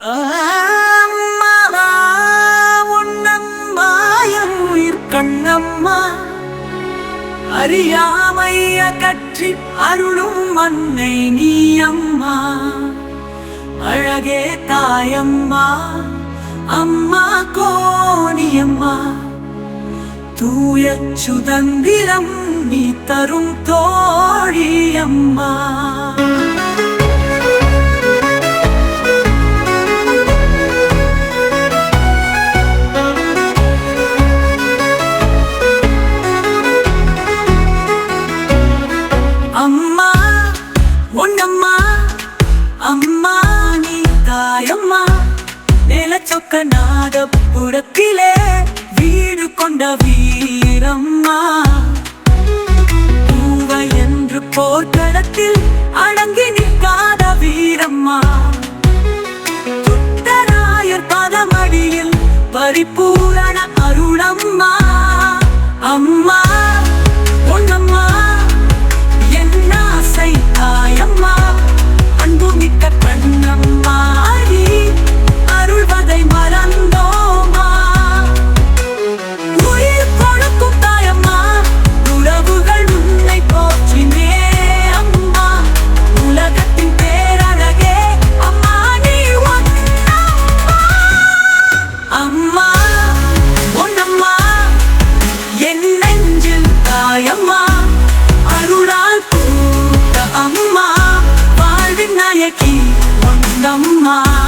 அம்மா உன்னம்மாயம் உயிர் அறியாமைய கற்றி அருளும் மண்ணை நீ அம்மா அழகே தாயம்மா அம்மா கோணியம்மா. தூய சுதந்திரம் நீ தரும் தோழியம்மா. உன்னம்மா அம்மா நீ தாயம்மா. நிலச்சொக்க நாதபுரத்திலே வீடு கொண்ட வீரம்மா. பூவை என்று போர்க்களத்தில் அடங்கி நிற்காத வீரம்மா. துத்தராயர் பதமடியில் பரிபூரண அருளம்மா. my